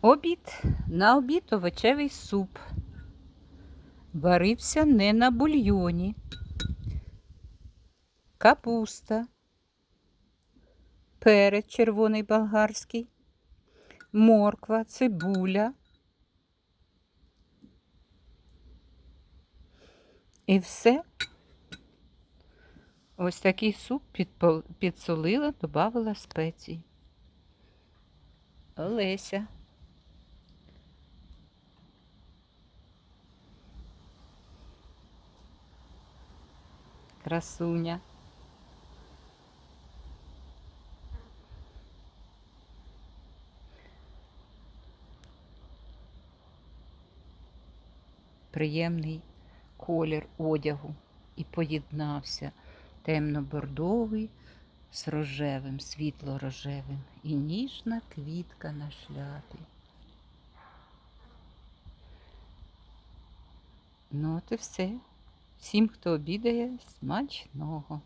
Обід. На обід овочевий суп. Варився не на бульйоні. Капуста. Перець червоний болгарський. Морква, цибуля. І все. Ось такий суп підсолила, додавала спецій. Олеся. Красуня. Приємний колір одягу і поєднався темно-бордовий з рожевим, світло-рожевим і ніжна квітка на шляпі. Ну, от і все. Всім, хто обідає, смачного.